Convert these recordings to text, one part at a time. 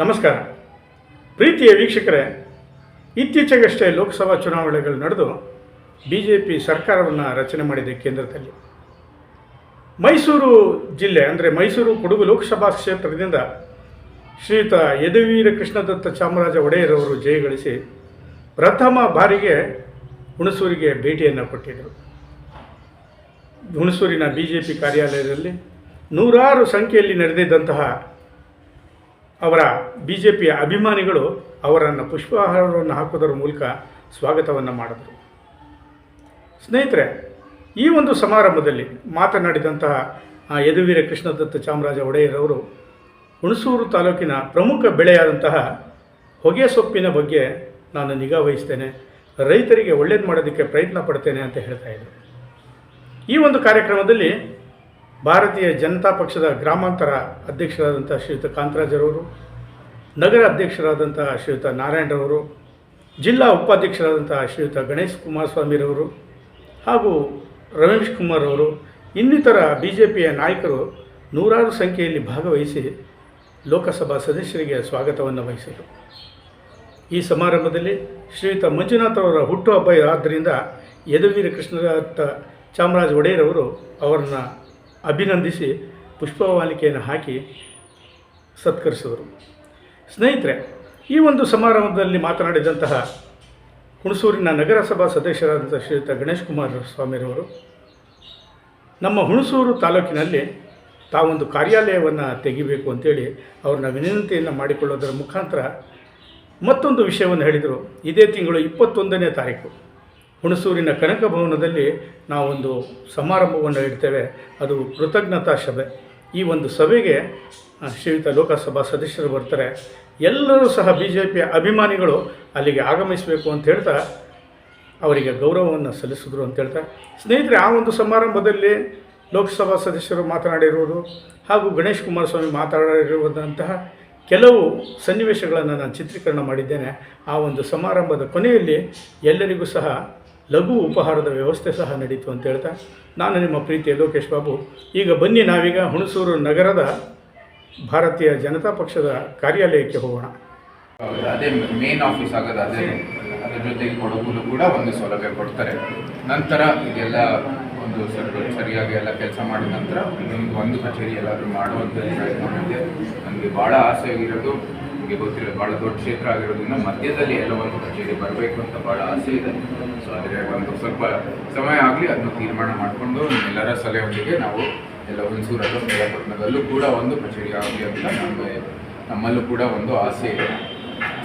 ನಮಸ್ಕಾರ. ಪ್ರೀತಿಯ ವೀಕ್ಷಕರೇ, ಇತ್ತೀಚೆಗಷ್ಟೇ ಲೋಕಸಭಾ ಚುನಾವಣೆಗಳು ನಡೆದು ಬಿ ಜೆ ಪಿ ಸರ್ಕಾರವನ್ನು ರಚನೆ ಮಾಡಿದೆ ಕೇಂದ್ರದಲ್ಲಿ. ಮೈಸೂರು ಜಿಲ್ಲೆ, ಅಂದರೆ ಮೈಸೂರು ಕೊಡಗು ಲೋಕಸಭಾ ಕ್ಷೇತ್ರದಿಂದ ಶ್ರೀಯುತ ಯದುವೀರ ಕೃಷ್ಣದತ್ತ ಚಾಮರಾಜ ಒಡೆಯರ್ ಅವರು ಜಯಗಳಿಸಿ ಪ್ರಥಮ ಬಾರಿಗೆ ಹುಣಸೂರಿಗೆ ಭೇಟಿಯನ್ನು ಕೊಟ್ಟಿದ್ದರು ಹುಣಸೂರಿನ ಬಿ ಜೆ ಪಿ ಕಾರ್ಯಾಲಯದಲ್ಲಿ ನೂರಾರು ಸಂಖ್ಯೆಯಲ್ಲಿ ನಡೆದಿದ್ದಂತಹ ಅವರ ಬಿ ಜೆ ಪಿಯ ಅಭಿಮಾನಿಗಳು ಅವರನ್ನು ಪುಷ್ಪಹಾರವನ್ನು ಹಾಕೋದರ ಮೂಲಕ ಸ್ವಾಗತವನ್ನು ಮಾಡಿದರು. ಸ್ನೇಹಿತರೆ, ಈ ಒಂದು ಸಮಾರಂಭದಲ್ಲಿ ಮಾತನಾಡಿದಂತಹ ಯದುವೀರ ಕೃಷ್ಣದತ್ತ ಚಾಮರಾಜ ಒಡೆಯರವರು ಹುಣಸೂರು ತಾಲೂಕಿನ ಪ್ರಮುಖ ಬೆಳೆಯಾದಂತಹ ಹೊಗೆ ಸೊಪ್ಪಿನ ಬಗ್ಗೆ ನಾನು ನಿಗಾ ವಹಿಸ್ತೇನೆ. ರೈತರಿಗೆ ಒಳ್ಳೇದು ಮಾಡೋದಕ್ಕೆ ಪ್ರಯತ್ನ ಪಡ್ತೇನೆ ಅಂತ ಹೇಳ್ತಾ ಇದ್ದರು ಈ ಒಂದು ಕಾರ್ಯಕ್ರಮದಲ್ಲಿ ಭಾರತೀಯ ಜನತಾ ಪಕ್ಷದ ಗ್ರಾಮಾಂತರ ಅಧ್ಯಕ್ಷರಾದಂಥ ಶ್ರೀಯುತ ಕಾಂತರಾಜರವರು, ನಗರ ಅಧ್ಯಕ್ಷರಾದಂಥ ಶ್ರೀಯುತ ನಾರಾಯಣರವರು, ಜಿಲ್ಲಾ ಉಪಾಧ್ಯಕ್ಷರಾದಂಥ ಶ್ರೀಯುತ ಗಣೇಶ್ ಕುಮಾರಸ್ವಾಮಿರವರು ಹಾಗೂ ರಮೇಶ್ ಕುಮಾರ್ ಅವರು ಇನ್ನಿತರ ಬಿ ಜೆ ಪಿಯ ನಾಯಕರು ನೂರಾರು ಸಂಖ್ಯೆಯಲ್ಲಿ ಭಾಗವಹಿಸಿ ಲೋಕಸಭಾ ಸದಸ್ಯರಿಗೆ ಸ್ವಾಗತವನ್ನು ವಹಿಸಿದರು. ಈ ಸಮಾರಂಭದಲ್ಲಿ ಶ್ರೀಯುತ ಮಂಜುನಾಥ್ ಅವರ ಹುಟ್ಟುಹಬ್ಬ ಆದ್ದರಿಂದ ಯದುವೀರ ಕೃಷ್ಣದತ್ತ ಚಾಮರಾಜ ಒಡೆಯರವರು ಅವರನ್ನು ಅಭಿನಂದಿಸಿ ಪುಷ್ಪವಾಲಿಕೆಯನ್ನು ಹಾಕಿ ಸತ್ಕರಿಸಿದರು. ಸ್ನೇಹಿತರೆ, ಈ ಒಂದು ಸಮಾರಂಭದಲ್ಲಿ ಮಾತನಾಡಿದಂತಹ ಹುಣಸೂರಿನ ನಗರಸಭಾ ಸದಸ್ಯರಾದಂಥ ಶ್ರೀಯುತ ಗಣೇಶ್ ಕುಮಾರ್ ಸ್ವಾಮಿರವರು, ನಮ್ಮ ಹುಣಸೂರು ತಾಲೂಕಿನಲ್ಲಿ ತಾವೊಂದು ಕಾರ್ಯಾಲಯವನ್ನು ತೆಗಿಬೇಕು ಅಂತೇಳಿ ಅವ್ರನ್ನ ವಿನಂತಿಯನ್ನು ಮಾಡಿಕೊಳ್ಳೋದರ ಮುಖಾಂತರ ಮತ್ತೊಂದು ವಿಷಯವನ್ನು ಹೇಳಿದರು. ಇದೇ ತಿಂಗಳು ಇಪ್ಪತ್ತೊಂದನೇ ತಾರೀಕು. ಹುಣಸೂರಿನ ಕನಕ ಭವನದಲ್ಲಿ ನಾವೊಂದು ಸಮಾರಂಭವನ್ನು ಇಡ್ತೇವೆ ಅದು ಕೃತಜ್ಞತಾ ಸಭೆ. ಈ ಒಂದು ಸಭೆಗೆ ಶ್ರೀಯುತ ಲೋಕಸಭಾ ಸದಸ್ಯರು ಬರ್ತಾರೆ. ಎಲ್ಲರೂ ಸಹ ಬಿ ಜೆ ಪಿಯ ಅಭಿಮಾನಿಗಳು ಅಲ್ಲಿಗೆ ಆಗಮಿಸಬೇಕು ಅಂತ ಹೇಳ್ತಾ ಅವರಿಗೆ ಗೌರವವನ್ನು ಸಲ್ಲಿಸಿದ್ರು ಅಂತ ಹೇಳ್ತಾ, ಸ್ನೇಹಿತರೆ, ಆ ಒಂದು ಸಮಾರಂಭದಲ್ಲಿ ಲೋಕಸಭಾ ಸದಸ್ಯರು ಮಾತನಾಡಿರುವುದು ಹಾಗೂ ಗಣೇಶ್ ಕುಮಾರಸ್ವಾಮಿ ಮಾತನಾಡಿರುವಂತಹ ಕೆಲವು ಸನ್ನಿವೇಶಗಳನ್ನು ನಾನು ಚಿತ್ರೀಕರಣ ಮಾಡಿದ್ದೇನೆ. ಆ ಒಂದು ಸಮಾರಂಭದ ಕೊನೆಯಲ್ಲಿ ಎಲ್ಲರಿಗೂ ಸಹ ಲಘು ಉಪಹಾರದ ವ್ಯವಸ್ಥೆ ಸಹ ನಡೀತು ಅಂತ ಹೇಳ್ತಾ, ನಾನು ನಿಮ್ಮ ಪ್ರೀತಿಯ ಲೋಕೇಶ್ ಬಾಬು. ಈಗ ಬನ್ನಿ ನಾವೀಗ ಹುಣಸೂರು ನಗರದ ಭಾರತೀಯ ಜನತಾ ಪಕ್ಷದ ಕಾರ್ಯಾಲಯಕ್ಕೆ ಹೋಗೋಣ. ಅದೇ ಮೇನ್ ಆಫೀಸ್ ಆಗೋದು, ಅದೇ ಅದ್ರ ಜೊತೆಗೆ ಕೊಡಗುಲು ಕೂಡ ಒಂದು ಸೌಲಭ್ಯ ಕೊಡ್ತಾರೆ. ನಂತರ ಇದೆಲ್ಲ ಒಂದು ಸ್ವಲ್ಪ ಸರಿಯಾಗಿ ಎಲ್ಲ ಕೆಲಸ ಮಾಡಿದ ನಂತರ ಒಂದು ಕಚೇರಿ ಎಲ್ಲಾದರೂ ಮಾಡುವಂಥ ಪ್ರಯತ್ನ ಮಾಡಿದೆ ನನಗೆ ಭಾಳ ಆಸೆ ಆಗಿರೋದು ನಿಮಗೆ ಗೊತ್ತಿರೋ ಭಾಳ ದೊಡ್ಡ ಕ್ಷೇತ್ರ ಆಗಿರೋದ್ರಿಂದ ಮಧ್ಯದಲ್ಲಿ ಎಲ್ಲ ಒಂದು ಕಚೇರಿ ಬರಬೇಕು ಅಂತ ಭಾಳ ಆಸೆ ಇದೆ. ಸೊ ಆದರೆ ಒಂದು ಸ್ವಲ್ಪ ಸಮಯ ಆಗಲಿ ಅದನ್ನು ತೀರ್ಮಾನ ಮಾಡಿಕೊಂಡು ನಿಮ್ಮೆಲ್ಲರ ಸಲಹೆಯೊಂದಿಗೆ ನಾವು ಎಲ್ಲ ಹುಣಸೂರಲ್ಲೂ ಮೇಲಪಟ್ಟಣದಲ್ಲೂ ಕೂಡ ಒಂದು ಕಚೇರಿ ಆಗಲಿ ಅಂತ ನಮಗೆ, ನಮ್ಮಲ್ಲೂ ಕೂಡ ಒಂದು ಆಸೆ ಇದೆ.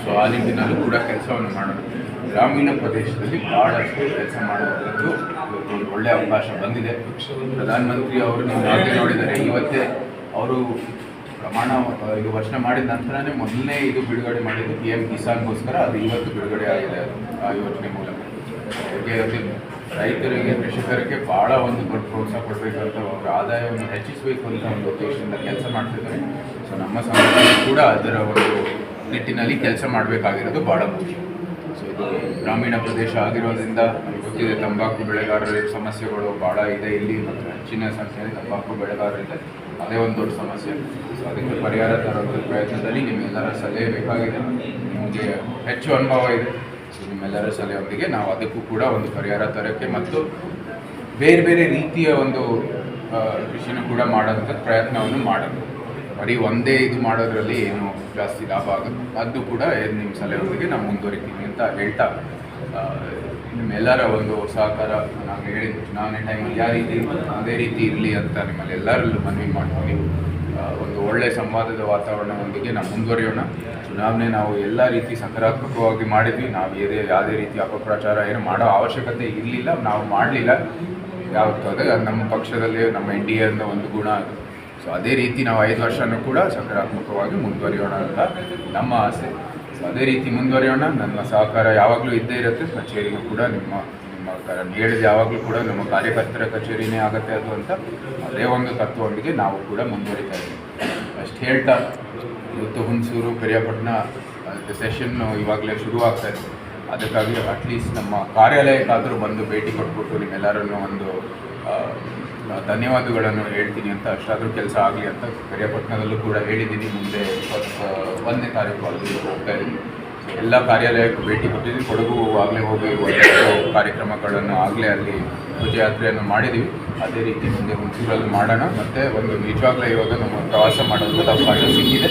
ಸೊ ಆ ನಿಟ್ಟಿನಲ್ಲೂ ಕೂಡ ಕೆಲಸವನ್ನು ಮಾಡೋದು. ಗ್ರಾಮೀಣ ಪ್ರದೇಶದಲ್ಲಿ ಭಾಳಷ್ಟು ಕೆಲಸ ಮಾಡುವಂಥದ್ದು ಒಂದು ಒಳ್ಳೆಯ ಅವಕಾಶ ಬಂದಿದೆ. ಪ್ರಧಾನಮಂತ್ರಿ ಅವರು ನೀವು ನೋಡಿದರೆ ಇವತ್ತೇ ಅವರು ಪ್ರಮಾಣ ಇದು ವರ್ಷ ಮಾಡಿದ ನಂತರನೇ ಮೊದಲನೇ ಇದು ಬಿಡುಗಡೆ ಮಾಡಿದ್ದು ಪಿ ಎಂ ಕಿಸಾನ್ಗೋಸ್ಕರ. ಅದು ಇವತ್ತು ಬಿಡುಗಡೆ ಆಗಿದೆ ಆ ಯೋಜನೆ ಮೂಲಕ. ರೈತರಿಗೆ, ಕೃಷಿಕರಿಗೆ ಭಾಳ ಒಂದು ದೊಡ್ಡ ಪ್ರೋತ್ಸಾಹ ಕೊಡಬೇಕು ಅಂತ ಅವರ ಆದಾಯವನ್ನು ಹೆಚ್ಚಿಸಬೇಕು ಅಂತ ಒಂದು ಉದ್ದೇಶದಿಂದ ಕೆಲಸ ಮಾಡ್ತಿದ್ದಾರೆ. ಸೊ ನಮ್ಮ ಸಮಾಜ ಕೂಡ ಅದರ ಒಂದು ನಿಟ್ಟಿನಲ್ಲಿ ಕೆಲಸ ಮಾಡಬೇಕಾಗಿರೋದು ಭಾಳ ಮುಖ್ಯ. ಸೊ ಇದು ಗ್ರಾಮೀಣ ಪ್ರದೇಶ ಆಗಿರೋದ್ರಿಂದ ಗೊತ್ತಿದೆ, ತಂಬಾಕು ಬೆಳೆಗಾರರ ಸಮಸ್ಯೆಗಳು ಭಾಳ ಇದೆ ಇಲ್ಲಿ ಮತ್ತು ಹೆಚ್ಚಿನ ಸಂಖ್ಯೆಯಲ್ಲಿ ತಂಬಾಕು ಬೆಳೆಗಾರರಿದೆ ಅದೇ ಒಂದು ದೊಡ್ಡ ಸಮಸ್ಯೆ. ಸೊ ಅದಕ್ಕೆ ಪರಿಹಾರ ತರೋದ್ರ ಪ್ರಯತ್ನದಲ್ಲಿ ನಿಮ್ಮೆಲ್ಲರ ಸಲಹೆ ಬೇಕಾಗಿದೆ. ನಿಮಗೆ ಹೆಚ್ಚು ಅನುಭವ ಇದೆ. ಸೊ ನಿಮ್ಮೆಲ್ಲರ ಸಲಹೆಯೊಂದಿಗೆ ನಾವು ಅದಕ್ಕೂ ಕೂಡ ಒಂದು ಪರಿಹಾರ ತರೋಕ್ಕೆ ಮತ್ತು ಬೇರೆ ಬೇರೆ ರೀತಿಯ ಒಂದು ಕೃಷಿನೂ ಕೂಡ ಮಾಡೋಂಥ ಪ್ರಯತ್ನವನ್ನು ಮಾಡೋದು. ಬರೀ ಒಂದೇ ಇದು ಮಾಡೋದ್ರಲ್ಲಿ ಏನು ಜಾಸ್ತಿ ಲಾಭ ಆಗುತ್ತೆ ಅದು ಕೂಡ ನಿಮ್ಮ ಸಲಹೆಯೊಂದಿಗೆ ನಾವು ಮುಂದುವರಿತೀವಿ ಅಂತ ಹೇಳ್ತಾ ನಿಮ್ಮೆಲ್ಲರ ಒಂದು ಸಹಕಾರ ನಾನು ಹೇಳಿದ್ದು ಚುನಾವಣೆ ಟೈಮಲ್ಲಿ ಯಾವ ರೀತಿ ಅದೇ ರೀತಿ ಇರಲಿ ಅಂತ ನಿಮ್ಮಲ್ಲಿ ಎಲ್ಲರಲ್ಲೂ ಮನವಿ ಮಾಡ್ತೀನಿ ಒಂದು ಒಳ್ಳೆಯ ಸಂವಾದದ ವಾತಾವರಣದೊಂದಿಗೆ ನಾವು ಮುಂದುವರಿಯೋಣ. ಚುನಾವಣೆ ನಾವು ಎಲ್ಲ ರೀತಿ ಸಕಾರಾತ್ಮಕವಾಗಿ ಮಾಡಿದ್ವಿ. ನಾವು ಯಾವುದೇ ಯಾವುದೇ ರೀತಿ ಅಪಪ್ರಚಾರ ಏನು ಮಾಡೋ ಅವಶ್ಯಕತೆ ಇರಲಿಲ್ಲ, ನಾವು ಮಾಡಲಿಲ್ಲ. ಯಾವತ್ತು ಅದೇ ನಮ್ಮ ಪಕ್ಷದಲ್ಲಿ, ನಮ್ಮ ಎನ್ ಡಿ ಎ ಒಂದು ಗುಣ ಅದು. ಸೊ ಅದೇ ರೀತಿ ನಾವು ಐದು ವರ್ಷನೂ ಕೂಡ ಸಕಾರಾತ್ಮಕವಾಗಿ ಮುಂದುವರಿಯೋಣ ಅಂತ ನಮ್ಮ ಆಸೆ. ಸೊ ಅದೇ ರೀತಿ ಮುಂದುವರಿಯೋಣ. ನನ್ನ ಸಹಕಾರ ಯಾವಾಗಲೂ ಇದ್ದೇ ಇರುತ್ತೆ. ಕಚೇರಿಗೂ ಕೂಡ ನಿಮ್ಮ ನಿಮ್ಮ ಹೇಳಿದ ಯಾವಾಗಲೂ ಕೂಡ ನಮ್ಮ ಕಾರ್ಯಕರ್ತರ ಕಚೇರಿನೇ ಆಗುತ್ತೆ ಅದು ಅಂತ ಅದೇ ಒಂದು ತತ್ವದೊಂದಿಗೆ ನಾವು ಕೂಡ ಮುಂದುವರಿತಾ ಇದ್ದೀವಿ. ಅಷ್ಟು ಹೇಳ್ತಾ, ಇವತ್ತು ಹುಣಸೂರು, ಪೆರಿಯಾಪಟ್ಟಣ ಸೆಷನ್ ಇವಾಗಲೇ ಶುರು ಆಗ್ತಾ ಇದೆ. ಅದಕ್ಕಾಗಿ ಅಟ್ಲೀಸ್ಟ್ ನಮ್ಮ ಕಾರ್ಯಾಲಯಕ್ಕಾದರೂ ಬಂದು ಭೇಟಿ ಕೊಟ್ಬಿಟ್ಟು ನಿಮ್ಮೆಲ್ಲರನ್ನು ಒಂದು ಧನ್ಯವಾದಗಳನ್ನು ಹೇಳ್ತೀನಿ ಅಂತ ಅಷ್ಟಾದರೂ ಕೆಲಸ ಆಗಲಿ ಅಂತ ಕರಿಯಪಟ್ಟಣದಲ್ಲೂ ಕೂಡ ಹೇಳಿದ್ದೀನಿ. ಮುಂದೆ ಒಂದನೇ ತಾರೀಕು ಅಲ್ಲಿ ಹೋಗ್ತಾ ಇದ್ದೀನಿ. ಎಲ್ಲ ಕಾರ್ಯಾಲಯಕ್ಕೂ ಭೇಟಿ ಕೊಟ್ಟಿದ್ದೀನಿ. ಕೊಡಗು ಆಗಲೇ ಹೋಗಿ ಕಾರ್ಯಕ್ರಮಗಳನ್ನು ಆಗಲೇ ಅಲ್ಲಿ ಯಾತ್ರೆಯನ್ನು ಮಾಡಿದ್ದೀವಿ. ಅದೇ ರೀತಿ ಮುಂದೆ ಮುಂಚೂರಲ್ಲಿ ಮಾಡೋಣ. ಮತ್ತು ಒಂದು ನಿಜವಾಗ್ಲೂ ಇವಾಗ ನಮ್ಮ ಪ್ರವಾಸ ಮಾಡೋದು ಅವಕಾಶ ಸಿಕ್ಕಿದೆ.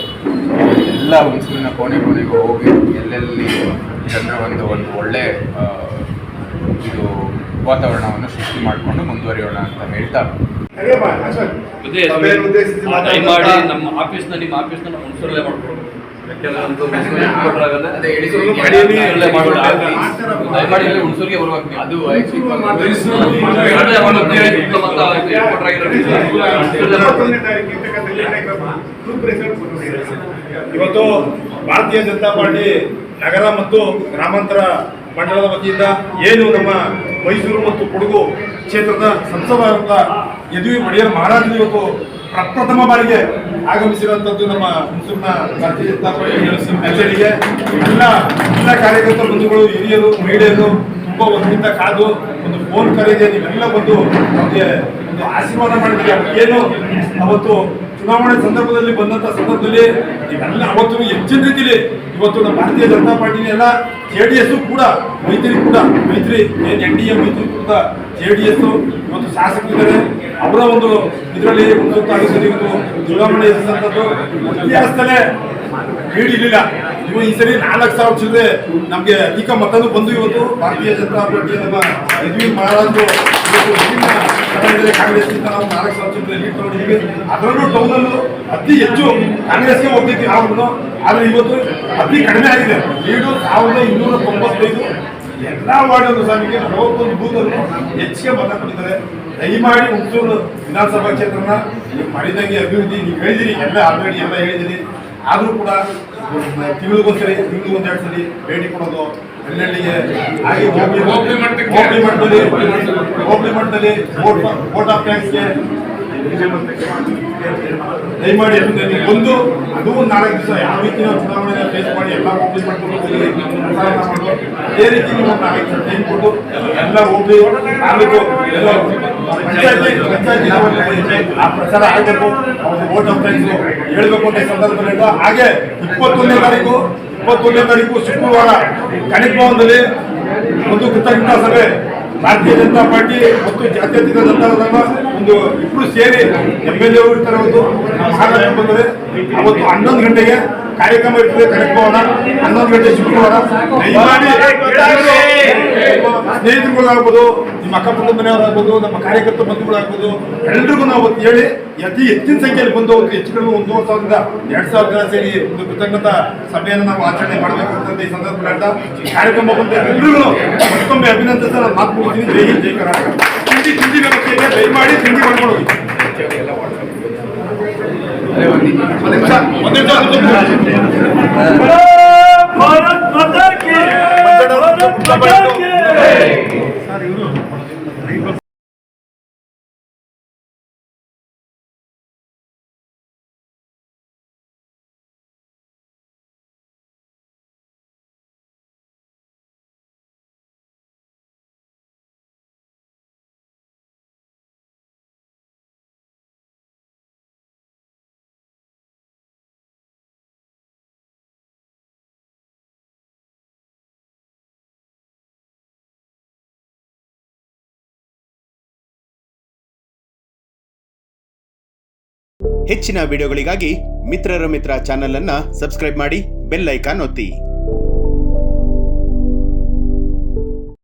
ಎಲ್ಲ ಹುಣಸೂರಿನ ಕೋಣೆ ಕೊನೆಗೂ ಹೋಗಿ ಎಲ್ಲೆಲ್ಲಿ ಜನರ ಒಂದು ಒಂದು ಒಳ್ಳೆ ಆ, ಇದು ವಾತಾವರಣವನ್ನು ಸೃಷ್ಟಿ ಮಾಡಿಕೊಂಡು ಮುಂದುವರಿಯೋಣ ಅಂತ ಹೇಳ್ತಾ ಮಾಡಿ ನಮ್ಮ ಆಫೀಸ್ನ ನಿಮ್ಮ ಆಫೀಸ್ನ ನಮ್ಮ ಯಾಕೆಂದ್ರೆ ನಮ್ದು ಹುಣಸೂರಿಗೆ. ದಯಮಾಡಿ ಇಲ್ಲಿ ಬರ್ಬೇಕು. ಅದು. ಇವತ್ತು ಭಾರತೀಯ ಜನತಾ ಪಾರ್ಟಿ ನಗರ ಮತ್ತು ಗ್ರಾಮಾಂತರ ಮಂಡಲದ ವತಿಯಿಂದ ಏನು ನಮ್ಮ ಮೈಸೂರು ಮತ್ತು ಕೊಡಗು ಕ್ಷೇತ್ರದ ಸಂಸದರಾದಂಥ ಯದುವಿ ಮಡಿಯರ್ ಮಹಾರಾಜರು ಇವತ್ತು ಪ್ರಪ್ರಥಮ ಬಾರಿಗೆ ಆಗಮಿಸಿರುವಂಥದ್ದು ನಮ್ಮ ಮೈಸೂರಿನ ಭಾರತೀಯ ಜನತಾ ಪಾರ್ಟಿ ಎಲ್ಲ ಎಲ್ಲ ಕಾರ್ಯಕರ್ತರ ಬಂಧುಗಳು, ಹಿರಿಯರು, ಮಹಿಳೆಯರು ತುಂಬ ಒಂದರಿಂದ ಕಾದು ಒಂದು ಫೋನ್ ಕರೆಗೆ ನೀವೆಲ್ಲ ಬಂದು ನಮಗೆ ಒಂದು ಆಶೀರ್ವಾದ ಮಾಡಿದ್ರೆ ಏನು ಅವತ್ತು ಚುನಾವಣೆ ಸಂದರ್ಭದಲ್ಲಿ ಬಂದಂತ ಸಂದರ್ಭದಲ್ಲಿ ಎಲ್ಲ ಅವತ್ತು ಹೆಚ್ಚಿನ ರೀತಿಯಲ್ಲಿ ಇವತ್ತು ನಮ್ಮ ಭಾರತೀಯ ಜನತಾ ಪಾರ್ಟಿ ಎಲ್ಲ ಜೆ ಡಿ ಎಸ್ ಕೂಡ, ಮೈತ್ರಿ ಕೂಡ, ಮೈತ್ರಿ, ಏನು ಎನ್ ಡಿ ಎ ಮೈತ್ರಿ ಕೂಡ, ಜೆ ಡಿ ಎಸ್ ಇವತ್ತು ಶಾಸಕರಿದ್ದಾರೆ. ಅವರ ಒಂದು ಇದರಲ್ಲಿ ಒಂದು ಇವತ್ತು ಚುನಾವಣೆ ಎದುರಿಸಿದಂಥದ್ದು ಇತಿಹಾಸದಲ್ಲೇ ನೀಡಿರಲಿಲ್ಲ ಇವು ಈ ಸರಿ ನಾಲ್ಕು ಸಾವಿರ ಚಿಲ್ಲರೆ ನಮಗೆ ಅಧಿಕ ಮತನೂ ಬಂದು ಇವತ್ತು ಭಾರತೀಯ ಜನತಾ ಪಾರ್ಟಿ ನಮ್ಮ ಯದುವೀರ್ ಮಹಾರಾಜರು ಸ್ಥಳಗಳಲ್ಲಿ ಕಾಂಗ್ರೆಸ್ಗಿಂತ ನಾವು ನಾಲ್ಕು ಸಾವಿರ ಚಿಲ್ಲರೆ ಲೀಡ್ ತಗೊಂಡಿದ್ದೀವಿ. ಅದರಲ್ಲೂ ಟೌನಲ್ಲೂ ಅತಿ ಹೆಚ್ಚು ಕಾಂಗ್ರೆಸ್ಗೆ ಹೋಗ್ತಿದ್ವಿ ನಾವು ಆದರೆ ಇವತ್ತು ಅತಿ ಕಡಿಮೆ ಆಗಿದೆ. ಲೀಡು ಸಾವಿರದ ಇನ್ನೂರ ತೊಂಬತ್ತೈದು. ಎಲ್ಲ ವಾರ್ಡಲ್ಲೂ ನಮಗೆ ನಲವತ್ತೊಂದು ಬೂತನ್ನು ಹೆಚ್ಚಿಗೆ ಮತ ಕೊಟ್ಟಿದ್ದಾರೆ. ದಯಮಾಡಿ ಹುಣಸೂರು ವಿಧಾನಸಭಾ ಕ್ಷೇತ್ರನ ನೀವು ಮಾಡಿದಂಗೆ ಅಭಿವೃದ್ಧಿ, ನೀವು ಹೇಳಿದಿರಿ, ಎಲ್ಲ ಆಲ್ರೆಡಿ ಎಲ್ಲ ಹೇಳಿದಿರಿ. ಆದರೂ ಕೂಡ ತಿಂಗಳಿಗೊಂದ್ಸರಿ ತಿಂಗಳಿಗೊಂದು ಎರಡು ಸರಿ ಭೇಟಿ ಕೊಡೋದು ಹಳ್ಳಿಗೆ ಹಾಗೆ ಹೋಬಳಿ ಹೋಬಳಿ ಮಟ್ಟದಲ್ಲಿ ಹೋಬಳಿ ಮಟ್ಟದಲ್ಲಿ ವೋಟ್ ಆಫ್ ಟ್ಯಾಕ್ಸ್ಗೆ ದಯಮಾಡಿ ಒಂದು ಬಂದು ಅದು ಒಂದು ನಾಲ್ಕು ದಿವಸ ಯಾವ ರೀತಿ ನಾವು ಚುನಾವಣೆ ಫೇಸ್ ಮಾಡಿ ಎಲ್ಲ ಹೋಬಳಿ ಮಟ್ಟದಲ್ಲಿ ಪ್ರಚಾರ ಅದೇ ರೀತಿ ನೀವು ನಾಲ್ಕು ದಿವಸ ಟೈಮ್ ಕೊಟ್ಟು ಎಲ್ಲ ಹೋಬಳಿ ಆಗಬೇಕು ಎಲ್ಲ ಆ ಪ್ರಚಾರ ಆಗಬೇಕು ಆಫ್ ಟ್ಯಾಕ್ಸ್ ಹೇಳ್ಬೇಕು ಅಂತ ಸಂದರ್ಭದಲ್ಲಿ. ಹಾಗೆ ಇಪ್ಪತ್ತೊಂದನೇ ತಾರೀಕು ಇಪ್ಪತ್ತೊಂದನೇ ತಾರೀಕು ಶುಕ್ರವಾರ ಕನಕ ಭವನದಲ್ಲಿ ಒಂದು ಕೃತಜ್ಞತಾ ಸಭೆ ಭಾರತೀಯ ಜನತಾ ಪಾರ್ಟಿ ಮತ್ತು ಜಾತ್ಯತೀತ ಜನತಾದಳ ಒಂದು ಇಬ್ಬರು ಸೇರಿ ಎಂ ಎಲ್ ಎ ಇರ್ತಾರೆ ಒಂದು ಅವತ್ತು ಹನ್ನೊಂದು ಗಂಟೆಗೆ ಕಾರ್ಯಕ್ರಮ ಇರ್ತದೆ ಕನಕ ಭವನ ಹನ್ನೊಂದು ಗಂಟೆ ಶುಕ್ರವಾರ. ದಯಮಾಡಿ ಸ್ನೇಹಿತರುಗಳಾಗ್ಬೋದು, ನಿಮ್ಮ ಅಕ್ಕಪಕ್ಕದ ಮನೆಯವರಾಗ್ಬೋದು ನಮ್ಮ ಕಾರ್ಯಕರ್ತ ಬಂಧುಗಳಾಗ್ಬೋದು, ಎಲ್ರಿಗೂ ನಾವು ಹೇಳಿ ಅತಿ ಹೆಚ್ಚಿನ ಸಂಖ್ಯೆಯಲ್ಲಿ ಬಂದು ಅವತ್ತು ಹೆಚ್ಚು ಕಡಿಮೆ ಒಂದು ಸಾವಿರದಿಂದ ಎರಡು ಸಾವಿರ ಜನ ಸೇರಿ ಒಂದು ಕೃತಜ್ಞತಾ ಸಭೆಯನ್ನು ನಾವು ಆಚರಣೆ ಮಾಡಬೇಕು ಈ ಈ ಕಾರ್ಯಕ್ರಮ ಬಂದ ಎಲ್ರಿಗೂ ಮತ್ತೊಮ್ಮೆ ಅಭಿನಂದಿಸ್ತಾ ನಾನು ಮಾತು ಕೊಡ್ತೀನಿ ಜೈ ಜೈ ತಿಂಡಿ ತಿಂಡಿ ವ್ಯವಸ್ಥೆಗೆ ದಯಮಾಡಿ ತಿಂಡಿ ಮಾಡ್ಕೊಂಡು ಅದೇ ಹೆಚ್ಚಿನ ವಿಡಿಯೋಗಳಿಗಾಗಿ ಮಿತ್ರರ ಮಿತ್ರ ಚಾನೆಲ್ ಅನ್ನ ಸಬ್ಸ್ಕ್ರೈಬ್ ಮಾಡಿ ಬೆಲ್ ಐಕಾನ್ ಒತ್ತಿ.